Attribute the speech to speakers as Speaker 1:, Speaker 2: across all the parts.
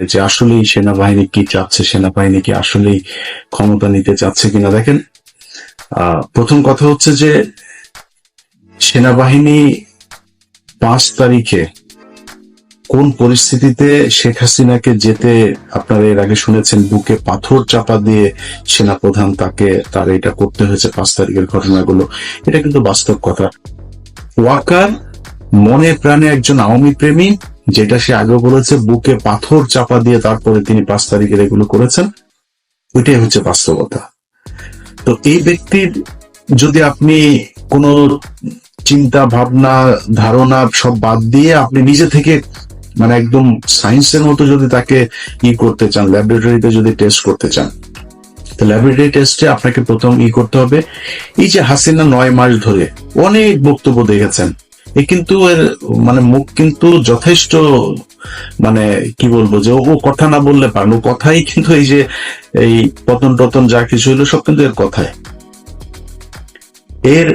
Speaker 1: যে আসলেই সেনাবাহিনী কি চাচ্ছে, সেনাবাহিনী কি আসলেই ক্ষমতা নিতে চাচ্ছে কিনা? দেখেন প্রথম কথা হচ্ছে যে সেনাবাহিনী পাঁচ তারিখে কোন পরিস্থিতিতে শেখ হাসিনাকে যেতে আপনারা এর আগে শুনেছেন, বুকে পাথর চাপা দিয়ে সেনাপ্রধান তাকে, তার এটা করতে হয়েছে পাঁচ তারিখের ঘটনাগুলো, এটা কিন্তু বাস্তব কথা। ওয়াকার মনে প্রাণে একজন আওয়ামী প্রেমী যেটা সে আগে বলেছে, বুকে পাথর চাপা দিয়ে তারপরে তিনি পাঁচ তারিখের এগুলো করেছেন, ওইটাই হচ্ছে বাস্তবতা। তো এই ব্যক্তির যদি আপনি কোনো চিন্তা, ভাবনা, ধারণা সব বাদ দিয়ে আপনি নিজে থেকে মানে একদম সায়েন্সের মতো যদি তাকে ই করতে চান, ল্যাবরেটরিতে যদি টেস্ট করতে চান, তো ল্যাবরেটরি টেস্টে আপনাকে প্রথম ই করতে হবে। এই যে হাসিনা নয় মাস ধরে অনেক বক্তব্য দেখেছেন এ কিন্তু এর মানে মুখ কিন্তু যথেষ্ট মানে কি বলব যে ও কথা না বললে পারল কথাই কিন্তু এই যে, এই পতন টতন যা কিছু হলো সব কিন্তু এর কথায় এর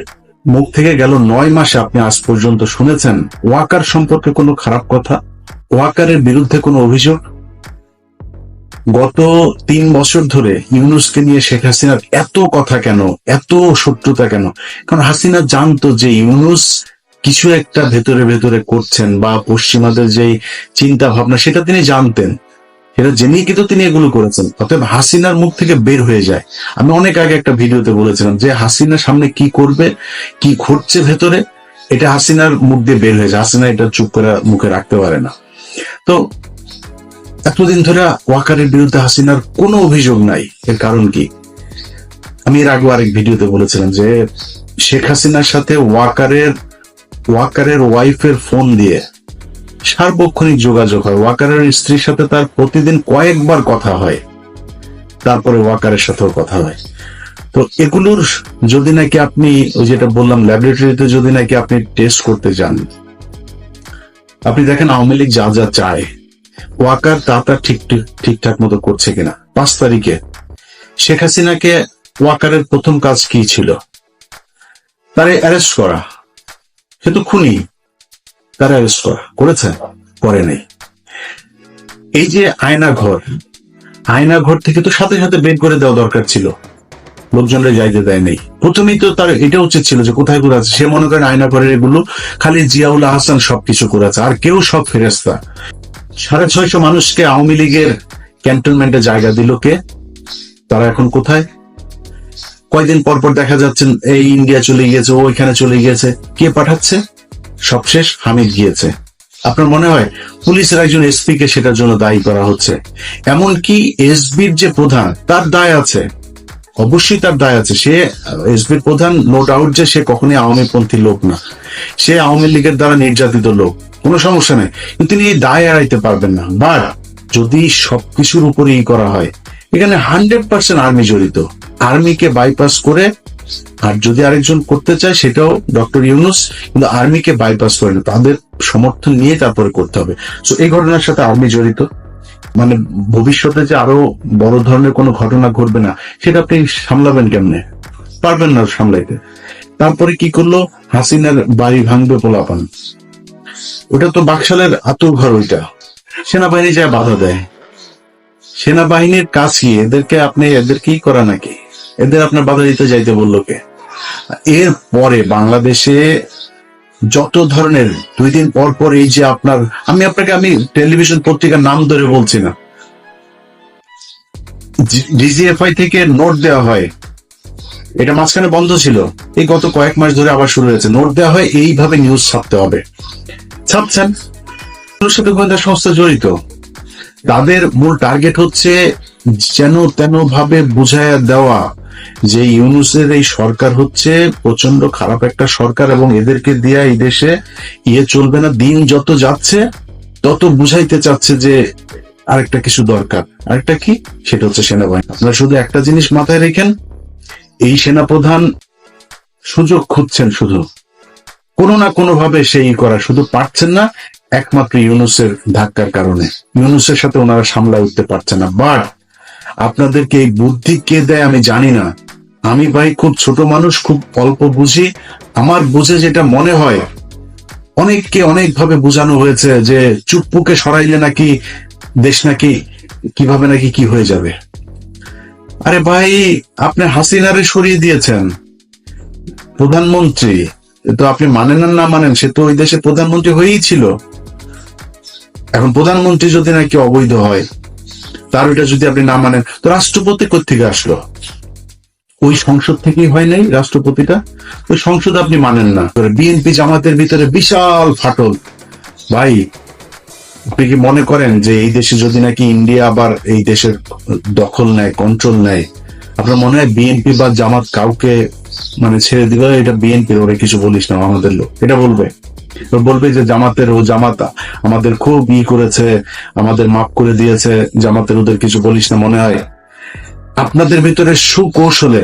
Speaker 1: মুখ থেকে গেল নয় মাসে আপনি আজ পর্যন্ত শুনেছেন ওয়াকার সম্পর্কে কোনো খারাপ কথা? ওয়াকারের বিরুদ্ধে কোনো অভিযোগ? গত তিন বছর ধরে ইউনুসকে নিয়ে শেখ হাসিনার এত কথা কেন, এত শত্রুতা কেন? কারণ হাসিনা জানতো যে ইউনুস কিছু একটা ভেতরে ভেতরে করছেন বা পশ্চিমাদের যেই চিন্তা ভাবনা সেটা তিনি জানতেন। সেটা জেনেই কিন্তু তিনি এগুলো করেছেন। অতএব হাসিনার মুখ থেকে বের হয়ে যায়। আমি অনেক আগে একটা ভিডিওতে বলেছিলাম যে হাসিনার সামনে কি করবে, কি ঘটছে ভেতরে, এটা হাসিনার মুখ দিয়ে বের হয়ে যায়। হাসিনা এটা চুপ করে মুখে রাখতে পারে না। তো এতদিন ধরে ওয়াকারের বিরুদ্ধে হাসিনার কোনো অভিযোগ নাই। এর কারণ কি? আমি এর আগে আরেক ভিডিওতে বলেছিলাম যে শেখ হাসিনার সাথে ওয়াকারের ওয়াকারের ওয়াইফের ফোন দিয়ে। সার্বক্ষণিক যোগাযোগ হয়। ওয়াকারের স্ত্রীর সাথে তার প্রতিদিন কয়েকবার কথা হয়। তারপরে ওয়াকারের সাথেও কথা হয়। তো এগুলোর যদি নাকি আপনি, ওই যেটা বললাম ল্যাবরেটরিতে যদি নাকি আপনি টেস্ট করতে যান, আপনি দেখেন আওয়ামী লীগ যা যা চায়, ওয়াকার তা তা ঠিক, ঠিক- ঠিকঠাক মতো করছে কিনা। পাঁচ তারিখে শেখ হাসিনাকে ওয়াকারের প্রথম কাজ কি ছিল? তারে অ্যারেস্ট করা। সে তো খুনি তারা অ্যারেস্ট করা, করেছে, করে নেই। এই যে আয়না ঘর আয়না ঘর থেকে তো সাথে সাথে বের করে দেওয়া দরকার ছিল। লোকজনরা যাইতে দেয় নেই। প্রথমেই তো তার এটা উচিত ছিল যে কোথায় কোথায় আছে? সে মনে করেন আয়না ঘরের এগুলো খালি জিয়াউল হাসান সবকিছু করেছে, আর কেউ সব ফেরেস্তা সাড়ে ছয়শো মানুষকে আওয়ামী লীগের ক্যান্টনমেন্টে জায়গা দিল কে? তারা এখন কোথায়? কয়দিন পর পর দেখা যাচ্ছে, এই ইন্ডিয়া চলে গিয়েছে ওইখানে চলে গিয়েছে। কে পাঠাচ্ছে? সবশেষ হামিদ গিয়েছে। আপনার মনে হয় পুলিশের একজন এসপি কে সেটার জন্য দায়ী করা হচ্ছে? এমনকি এসবির যে প্রধান, তার দায় আছে। অবশ্যই তার দায় আছে। সে এসবির প্রধান নো ডাউট যে সে কখনই আওয়ামী পন্থী লোক না। সে আওয়ামী লীগের দ্বারা নির্যাতিত লোক। কোনো সমস্যা নেই। কিন্তু তিনি এই দায় এড়াইতে পারবেন না। বাট যদি সবকিছুর উপরে ই করা হয় এখানে হান্ড্রেড পার্সেন্ট আর্মি জড়িত। আর্মিকে বাইপাস করে, আর যদি আরেকজন করতে চায়, সেটাও ডক্টর ইউনুস, কিন্তু আর্মিকে বাইপাস করে না তাদের সমর্থন নিয়ে তারপরে করতে হবে। সো এই ঘটনার সাথে আর্মি জড়িত। মানে ভবিষ্যতে যে আরও বড় ধরনের কোনো ঘটনা ঘটবে না, সেটা আপনি সামলাবেন কেমনে? পারবেন না সামলাইতে। তারপরে কি করল? হাসিনার বাড়ি ভাঙবে পোলাপান। ওটা তো বাকশালের আতুর ঘর ওইটা। সেনাবাহিনী যায় বাধা দেয়। সেনাবাহিনীর কাজ কি? এদেরকে আপনি, এদের কি করা নাকি? এদের আপনার বাধা দিতে যাইতে বলল কে? এর পরে বাংলাদেশে যত ধরনের, দুই দিন পর পর এই যে আপনার, আমি আপনাকে, আমি টেলিভিশন পত্রিকার নাম ধরে বলছি না। ডিজিএফআই থেকে নোট দেওয়া হয়। এটা মাঝখানে বন্ধ ছিল। এই গত কয়েক মাস ধরে আবার শুরু হয়েছে। নোট দেওয়া হয়, এইভাবে নিউজ ছাপতে হবে। ছাপছেন? সাথে গোয়েন্দা সংস্থা জড়িত। তাদের মূল টার্গেট হচ্ছে যেন তেন ভাবে বুঝায় দেওয়া। যে ইউনুসের এই সরকার হচ্ছে প্রচণ্ড খারাপ একটা সরকার এবং এদেরকে দিয়ে এই দেশে ইয়ে চলবে না, দিন যত যাচ্ছে, তত বুঝাইতে চাচ্ছে যে আরেকটা কিছু দরকার। আরেকটা কি? সেটা হচ্ছে সেনাবাহিনী। আপনারা শুধু একটা জিনিস মাথায় রেখেন, এই সেনাপ্রধান সুযোগ খুঁজছেন শুধু। কোনো না কোনো ভাবে সেই করা শুধু পারছেন না একমাত্র ইউনুসের ধাক্কার কারণে। ইউনুসের সাথে ওনারা সামলা উঠতে পারছে না। বাট আপনাদেরকে এই বুদ্ধি কে দেয় আমি জানি না। আমি ভাই খুব ছোট মানুষ, খুব অল্প বুঝি। আমার বুঝে যেটা মনে হয়, অনেককে অনেকভাবে বোঝানো হয়েছে যে চুপ্পুকে সরাইলে নাকি দেশ নাকি কীভাবে নাকি কি হয়ে যাবে। আরে ভাই, আপনি হাসিনারে সরিয়ে দিয়েছেন। প্রধানমন্ত্রী তো আপনি মানেন না মানেন, সে তো ওই দেশে প্রধানমন্ত্রী হয়েই ছিল। এখন প্রধানমন্ত্রী যদি নাকি অবৈধ হয়, তার ওইটা যদি আপনি না মানেন, তো রাষ্ট্রপতি থেকে আসলো? ওই সংসদ থেকেই হয় নাই রাষ্ট্রপতিটা? ওই সংসদ আপনি মানেন না। বিএনপি জামাতের ভিতরে বিশাল ফাটল। ভাই, আপনি কি মনে করেন যে এই দেশে যদি নাকি ইন্ডিয়া আবার এই দেশের দখল নেয় কন্ট্রোল নেয়, আপনার মনে হয় বিএনপি বা জামাত কাউকে মানে ছেড়ে দিবে? এটা বিএনপির ওরা কিছু বলিস না, আমাদের লোক। এটা বলবে। বলবে যে জামাতের ও জামাতা, আমাদের খুব ই করেছে, আমাদের মাফ করে দিয়েছে, জামাতের ওদের কিছু বলিস না মনে হয়। আপনাদের ভিতরে সুকৌশলে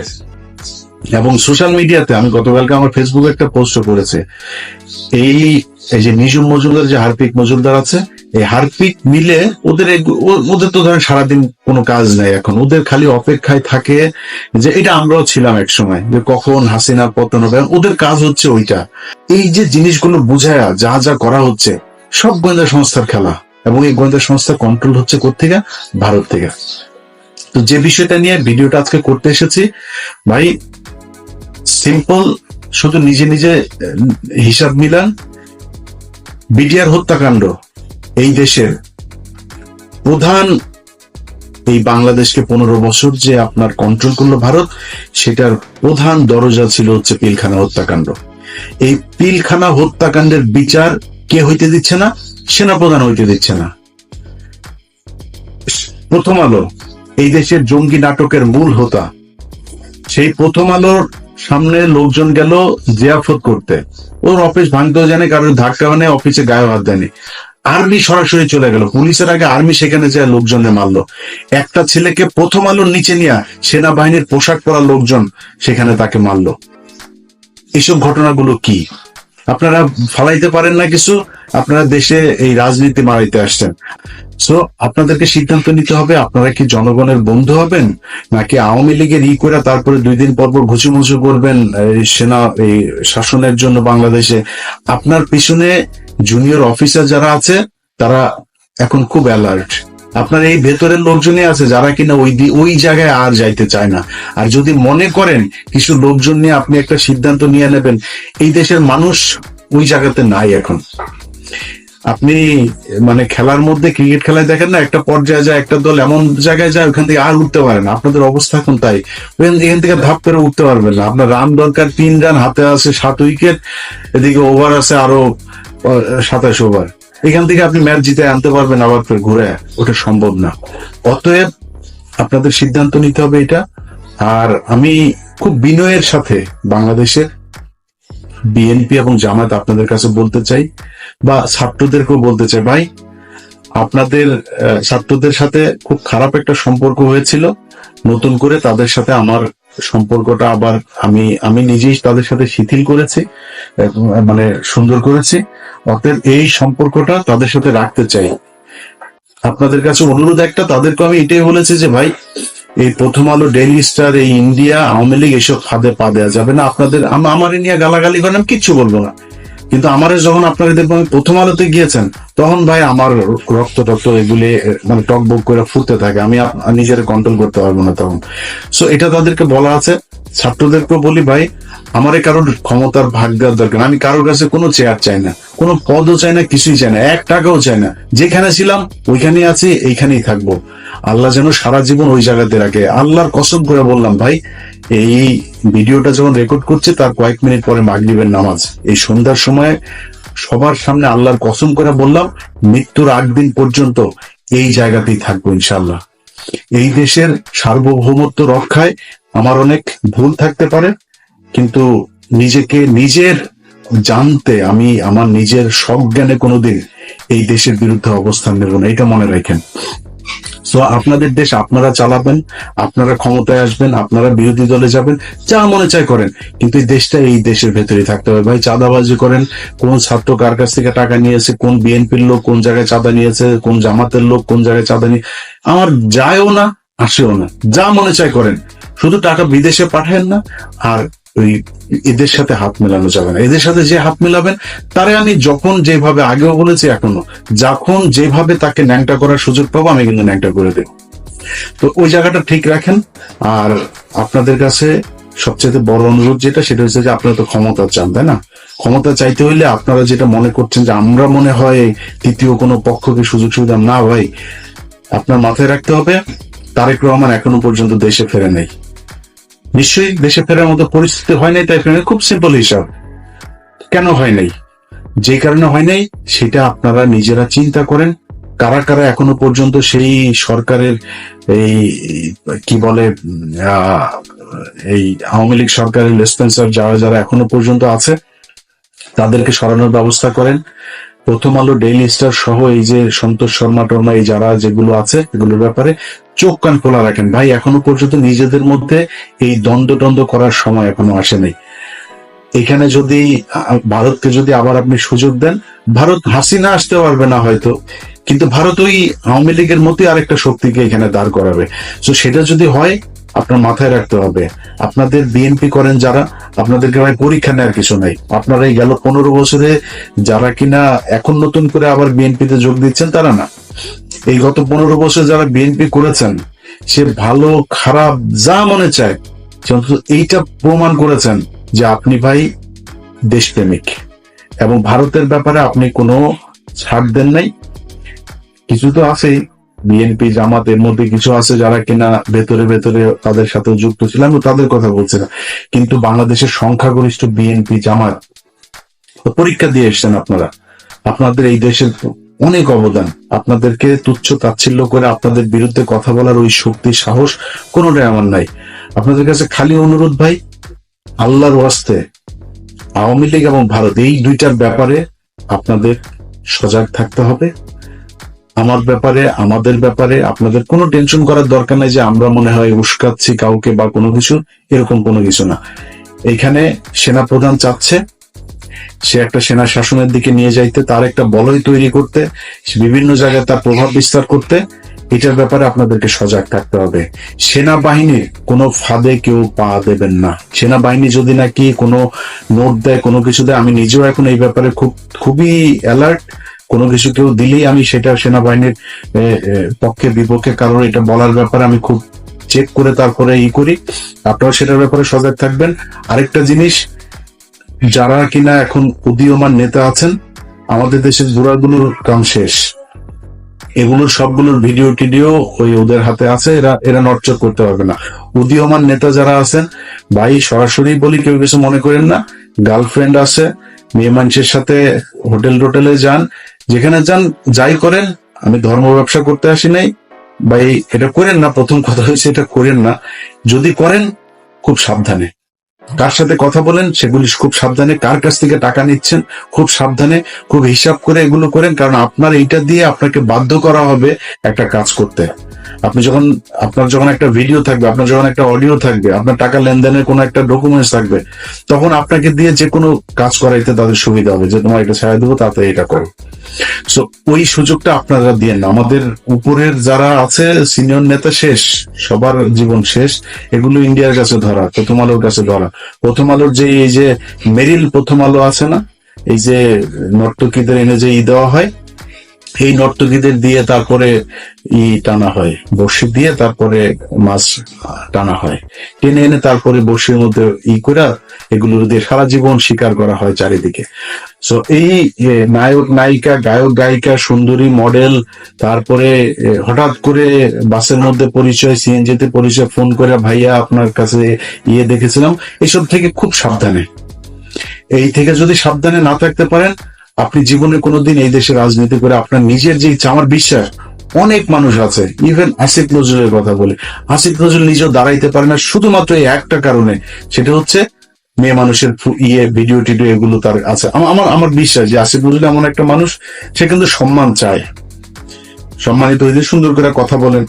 Speaker 1: এবং সোশ্যাল মিডিয়াতে, আমি গতকালকে আমার ফেসবুকে একটা পোস্ট করেছে। এই এই যে নিজুম মজুমদার, যে হার্পিক মজুমদার আছে এই হারপিক মিলে ওদের ওদের তো ধরেন সারাদিন কোনো কাজ নাই এখন। ওদের খালি অপেক্ষায় থাকে যে এটা আমরাও ছিলাম এক সময়, যে কখন হাসিনার পতন হবে। ওদের কাজ হচ্ছে ওইটা। এই যে জিনিসগুলো বুঝায়া যা যা করা হচ্ছে, সব গোয়েন্দা সংস্থার খেলা। এবং এই গোয়েন্দা সংস্থা কন্ট্রোল হচ্ছে কোথেকে ভারত থেকে। তো যে বিষয়টা নিয়ে ভিডিওটা আজকে করতে এসেছি, ভাই সিম্পল শুধু নিজে নিজে হিসাব মিলান। বিডিআর হত্যাকাণ্ড। এই দেশের প্রধান এই বাংলাদেশকে পনেরো বছর যে আপনার কন্ট্রোল করল ভারত, সেটার প্রধান দরজা ছিল হচ্ছে পিলখানা হত্যাকাণ্ড। এই পিলখানা হত্যাকাণ্ডের বিচার কে হইতে দিচ্ছে না? সেনাপ্রধান হইতে দিচ্ছে না। প্রথম আলো, এই দেশের জঙ্গি নাটকের মূল হোতা। সেই প্রথম আলোর সামনে লোকজন গেল জিয়াফত করতে। ওর অফিস ভাঙতেও জানে, কারোর ধাক্কা মানে অফিসে গায়ে হাত দেয়নি। আর্মি সরাসরি চলে গেল। পুলিশের আগে আর্মি সেখানে যায় লোকজনে মারলো। একটা ছেলেকে প্রথম আলোর নিচে নিয়ে সেনাবাহিনীর পোশাক পরা লোকজন সেখানে তাকে মারলো। এইসব ঘটনাগুলো কি? আপনারা ফালাইতে পারেন না কিছু? আপনারা দেশে এই রাজনীতি মারাইতে আসছেন। সো আপনাদেরকে সিদ্ধান্ত নিতে হবে, আপনারা কি জনগণের বন্ধু হবেন? নাকি আওয়ামী লীগের ই করে তারপরে দুই দিন পর পর ঘুষুমুচু করবেন সেনা, এই শাসনের জন্য বাংলাদেশে? আপনার পিছনে জুনিয়র অফিসার যারা আছে, তারা এখন খুব অ্যালার্ট আপনার এই ভেতরের লোকজনই আছে যারা কিনা ওই ওই জায়গায় আর যাইতে চায় না। আর যদি মনে করেন কিছু লোকজন নিয়ে আপনি একটা সিদ্ধান্ত নিয়ে নেবেন, এই দেশের মানুষ ওই জায়গাতে নাই এখন। আপনি মানে খেলার মধ্যে ক্রিকেট খেলায় দেখেন না, একটা পর্যায়ে যায়, একটা দল এমন জায়গায় যায়, ওখান থেকে আর উঠতে পারে না। আপনাদের অবস্থা এখন তাই। এখান- থেকে ধাপ করে উঠতে পারবেন না। আপনার রান দরকার, তিন রান হাতে আছে, সাত উইকেট এদিকে ওভার আছে আরও সাতাশ ওভার এখান থেকে আপনি ম্যাচ জিতে আনতে পারবেন আবার ফের ঘুরে। ওটা সম্ভব না। অতএব আপনাদের সিদ্ধান্ত নিতে হবে এটা। আর আমি খুব বিনয়ের সাথে বাংলাদেশের বিএনপি এবং জামাত আপনাদের কাছে বলতে চাই, বা ছাত্রদেরকেও বলতে চাই, ভাই, আপনাদের ছাত্রদের সাথে খুব খারাপ একটা সম্পর্ক হয়েছিল। নতুন করে তাদের সাথে আমার সম্পর্কটা আবার আমি আমি নিজেই তাদের সাথে শিথিল করেছি মানে সুন্দর করেছি। অতএব এই সম্পর্কটা তাদের সাথে রাখতে চাই। আপনাদের কাছে অনুরোধ একটা তাদেরকে আমি এটাই বলেছি যে, ভাই, এই প্রথম আলো ডেইলি স্টার, এই ইন্ডিয়া, আওয়ামী লীগ, এসব ফাঁদে পা দেওয়া যাবে না। আপনাদের, আম- আমার নিয়ে গালাগালি করেন, আমি কিচ্ছু বলব না। কিন্তু আমার যখন আপনারা দেখব আমি প্রথম আলোতে গিয়েছেন, তখন ভাই আমার রক্ত টক্ত এগুলি মানে টক বক করে ফুটতে থাকে। আমি নিজের কন্ট্রোল করতে পারব না তখন। সো এটা তাদেরকে বলা আছে। ছাত্রদেরকে বলি ভাই, আমার কারোর ক্ষমতার ভাগ দেওয়ার দরকার আমি কারোর কাছে কোনো চেয়ার চাই না। কোনো পদও চাই না, কিছুই চাই না। এক টাকাও চাই না। যেখানে ছিলাম, ওইখানেই আছি, এইখানেই থাকব। আল্লাহ যেন সারা জীবন ওই জায়গাতে রাখে। আল্লাহর কসম করে বললাম, ভাই, এই ভিডিওটা যখন রেকর্ড করছে, তার কয়েক মিনিট পরে মাগরিবের নামাজ। এই সন্ধ্যার সময় সবার সামনে আল্লাহর কসম করে বললাম, মৃত্যুর আগ দিন পর্যন্ত এই জায়গাতেই থাকব ইনশাল্লাহ এই দেশের সার্বভৌমত্ব রক্ষায় আমার অনেক ভুল থাকতে পারে, কিন্তু নিজেকে নিজের জানতে আমি আমার নিজের সজ্ঞানে কোনোদিন এই দেশের বিরুদ্ধে অবস্থান নেব না, এটা মনে রাখেন। সো আপনাদের দেশ আপনারা চালাবেন, আপনারা ক্ষমতায় আসবেন, আপনারা বিরোধী দলে যাবেন, যা মনে চায় করেন। কিন্তু এই দেশটা এই দেশের ভেতরেই থাকতে হবে। ভাই, চাঁদাবাজি করেন, কোন ছাত্র কার কাছ থেকে টাকা নিয়েছে, কোন বিএনপির লোক কোন জায়গায় চাঁদা নিয়েছে, কোন জামাতের লোক কোন জায়গায় চাঁদা নিয়ে আমার যায়ও না, আসেও না। যা মনে চায় করেন। শুধু টাকা বিদেশে পাঠায়েন না, আর এদের সাথে হাত মেলানো যাবে না। এদের সাথে যে হাত মেলাবেন, তারে আমি যখন যেভাবে আগেও বলেছি এখনও, যখন যেভাবে তাকে ন্যাংটা করার সুযোগ পাবো, আমি কিন্তু ন্যাংটা করে দেব। তো ওই জায়গাটা ঠিক রাখেন। আর আপনাদের কাছে সবচেয়ে বড় অনুরোধ যেটা, সেটা হচ্ছে যে আপনারা তো ক্ষমতা চান, তাই না? ক্ষমতা চাইতে হইলে আপনারা যেটা মনে করছেন যে আমরা মনে হয় তৃতীয় কোনো পক্ষকে সুযোগ সুবিধা না ভাই আপনার মাথায় রাখতে হবে। তারেক রহমান এখনও পর্যন্ত দেশে ফেরে নেই। নিশ্চয়ই দেশে ফেরার মতো পরিস্থিতি হয় নাই তাই ফেরে খুব সিম্পল হিসাব। কেন হয় নাই? যে কারণে হয় নাই, সেটা আপনারা নিজেরা চিন্তা করেন। কারা কারা এখনও পর্যন্ত সেই সরকারের এই, কি বলে এই আওয়ামী লীগ সরকারের লেসপেন্সার যারা যারা এখনও পর্যন্ত আছে, তাদেরকে সরানোর ব্যবস্থা করেন। প্রথম আলো ডেইলি স্টার সহ এই যে সন্তোষ শর্মা টর্মা, এই যারা যেগুলো আছে এগুলোর ব্যাপারে চোখ কান খোলা রাখেন। ভাই, এখনও পর্যন্ত নিজেদের মধ্যে এই দ্বন্দ্ব দ্বন্দ্ব করার সময় এখনও আসেনি এখানে যদি, ভারতকে যদি আবার আপনি সুযোগ দেন, ভারত হাসিনা আসতে পারবে না হয়তো, কিন্তু ভারত ওই আওয়ামী লীগের মতোই আরেকটা শক্তিকে এখানে দাঁড় করাবে। তো সেটা যদি হয় আপনার মাথায় রাখতে হবে। আপনাদের বিএনপি করেন যারা, আপনাদেরকে ভাই পরীক্ষা নেওয়ার কিছু নাই। আপনারা এই গেল পনেরো বছরে যারা কিনা এখন নতুন করে আবার বিএনপিতে যোগ দিচ্ছেন, তারা না। এই গত পনেরো বছর যারা বিএনপি করেছেন, সে ভালো, খারাপ, যা মনে চায় এইটা প্রমাণ করেছেন যে আপনি ভাই দেশপ্রেমিক। এবং ভারতের ব্যাপারে আপনি কোনো ছাড় দেন নাই। কিছু তো আছেই। বিএনপি জামাত এর মধ্যে কিছু আছে যারা কিনা ভেতরে ভেতরে তাদের সাথে যুক্ত ছিল আমি তাদের কথা বলছি না। কিন্তু বাংলাদেশের সংখ্যাগরিষ্ঠ বিএনপি জামাত পরীক্ষা দিয়ে এসছেন আপনারা। আপনাদের এই দেশের অনেক অবদান। আপনাদেরকে তুচ্ছ তাচ্ছিল্য করে আপনাদের বিরুদ্ধে কথা বলার ওই শক্তি সাহস কোনোটাই আমার নাই। আপনাদের কাছে খালি অনুরোধ ভাই, আল্লাহর ওয়াস্তে আওয়ামী লীগ এবং ভারত, এই দুইটার ব্যাপারে আপনাদের সজাগ থাকতে হবে। আমার ব্যাপারে, আমাদের ব্যাপারে আপনাদের কোনো টেনশন করার দরকার নাই যে আমরা মনে হয় উস্কাচ্ছি কাউকে বা কোনো কিছু, এরকম কোনো কিছু না। এইখানে সেনাপ্রধান চাচ্ছে, সে একটা সেনা শাসনের দিকে নিয়ে যাইতে, তার একটা বলয় তৈরি করতে বিভিন্ন জায়গায় তার প্রভাব বিস্তার করতে, এটার ব্যাপারে আপনাদেরকে সজাগ থাকতে হবে। সেনাবাহিনীর কোনো ফাঁদে কেউ পা দেবেন না। সেনাবাহিনী যদি নাকি কোনো নোট দেয়, কোনো কিছু দেয়, আমি নিজেও এখন এই ব্যাপারে খুব, খুবই অ্যালার্ট কোনো কিছু কেউ দিলেই আমি সেটা সেনাবাহিনীর পক্ষে, বিপক্ষে কারোর এটা বলার ব্যাপারে আমি খুব চেক করে তারপরে ই করি। আপনারা সেটার ব্যাপারে সজাগ থাকবেন। আরেকটা জিনিস, যারা কিনা এখন উদীয়মান নেতা আছেন, আমাদের দেশের জোড়াগুলোর কাম শেষ। এগুলোর সবগুলোর ভিডিও টিডিও ওই ওদের হাতে আছে, এরা এরা নড়চড় করতে পারবে না। উদীয়মান নেতা যারা আছেন, ভাই সরাসরি বলি, কেউ কিছু মনে করেন না। গার্লফ্রেন্ড আছে মেয়ে মানুষের সাথে হোটেল টোটেলে যান যেখানে যান, যাই করেন, আমি ধর্ম ব্যবসা করতে আসি নাই, বা এটা করেন না, প্রথম কথা হয়েছে এটা করেন না। যদি করেন, খুব সাবধানে। কার সাথে কথা বলেন, সেগুলি খুব সাবধানে। কার কাছ থেকে টাকা নিচ্ছেন, খুব সাবধানে। খুব হিসাব করে এগুলো করেন, কারণ আপনার এইটা দিয়ে আপনাকে বাধ্য করা হবে একটা কাজ করতে। আপনি যখন, আপনার যখন একটা ভিডিও থাকবে, আপনার যখন একটা অডিও থাকবে, আপনার টাকা লেনদেনের কোনো একটা ডকুমেন্টস থাকবে, তখন আপনাকে দিয়ে যে কোনো কাজ করাইতে তাদের সুবিধা হবে, যে তোমার এটা ছাড়া দেবো, তাতে এটা করো। সো ওই সুযোগটা আপনারা দিয়ে না। আমাদের উপরের যারা আছে সিনিয়র নেতা শেষ, সবার জীবন শেষ, এগুলো ইন্ডিয়ার কাছে ধরা, প্রথম আলোর কাছে ধরা। প্রথম আলোর যে, এই যে মেরিল প্রথম আলো আছে না, এই যে নর্তকীদের এনে যে ই দেওয়া হয় এই নর্তকীদের দিয়ে তারপরে ই টানা হয়। বর্ষি দিয়ে তারপরে মাছ টানা হয়। টেনে এনে তারপরে বর্ষির মধ্যে ই করে এগুলো দিয়ে সারা জীবন শিকার করা হয় চারিদিকে। সো এই নায়ক, নায়িকা, গায়ক, গায়িকা, সুন্দরী, মডেল, তারপরে হঠাৎ করে বাসের মধ্যে পরিচয়, সিএনজিতে পরিচয়, ফোন করে ভাইয়া, আপনার কাছে ইয়ে দেখেছিলাম। এসব থেকে খুব সাবধানে। এই থেকে যদি সাবধানে না থাকতে পারেন আপনি জীবনে কোনোদিন এই দেশে রাজনীতি করে আপনার নিজের যে ইচ্ছা, আমার বিশ্বাস, অনেক মানুষ আছে ইভেন আসিফ নজরুলের কথা বলে। আসিফ নজরুল নিজেও দাঁড়াইতে পারে না, শুধুমাত্র এই একটা কারণে। সেটা হচ্ছে, মেয়ে মানুষের ইয়ে ভিডিও টিডিও এগুলো তার আছে। আমার আমার বিশ্বাস যে আসিফ নজরুল এমন একটা মানুষ, সে কিন্তু সম্মান চায়। সম্মানিত হইলে সুন্দর করে কথা বলেন,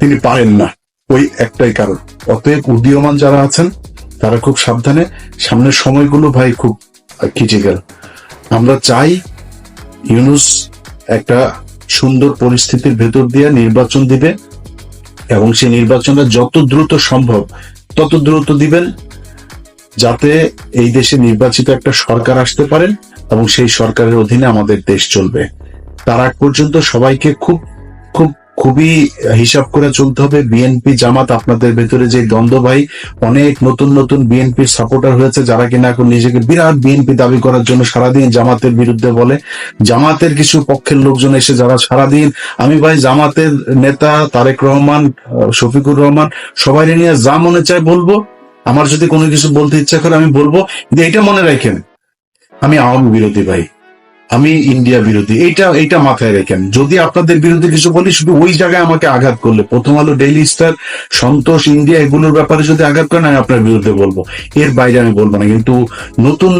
Speaker 1: তিনি পারেন না, ওই একটাই কারণ। অতএব উদীয়মান যারা আছেন, তারা খুব সাবধানে, সামনের সময়গুলো ভাই খুব ক্রিটিক্যাল আমরা চাই ইউনুস একটা সুন্দর পরিস্থিতির ভেতর দিয়ে নির্বাচন দিবে এবং সেই নির্বাচনটা যত দ্রুত সম্ভব তত দ্রুত দিবেন যাতে এই দেশে নির্বাচিত একটা সরকার আসতে পারেন এবং সেই সরকারের অধীনে আমাদের দেশ চলবে। তার আগ পর্যন্ত সবাইকে খুব খুবই হিসাব করে চলতে হবে। বিএনপি জামাত আপনাদের ভেতরে যে দ্বন্দ্ব ভাই, অনেক নতুন নতুন বিএনপির সাপোর্টার হয়েছে যারা কিনা এখন নিজেকে বিরাট বিএনপি দাবি করার জন্য সারাদিন জামাতের বিরুদ্ধে বলে। জামাতের কিছু পক্ষের লোকজন এসে যারা সারাদিন, আমি ভাই জামাতের নেতা তারেক রহমান শফিকুর রহমান, সবাই নিয়ে যা মনে চায় বলব। আমার যদি কোনো কিছু বলতে ইচ্ছা করে আমি বলব। কিন্তু এটা মনে রাখেন। আমি আওয়ামী বিরোধী ভাই। আমি ইন্ডিয়া বিরোধী। এইটা এইটা মাথায় রেখেন। যদি আপনাদের বিরুদ্ধে কিছু বলি, শুধু ওই জায়গায় আমাকে আঘাত করলে। প্রথম আলো ডেইলি স্টার সন্তোষ ইন্ডিয়া এগুলোর ব্যাপারে যদি আঘাত করেন, আমি আপনার বিরুদ্ধে বলব। এর বাইরে আমি বলব না। কিন্তু নতুন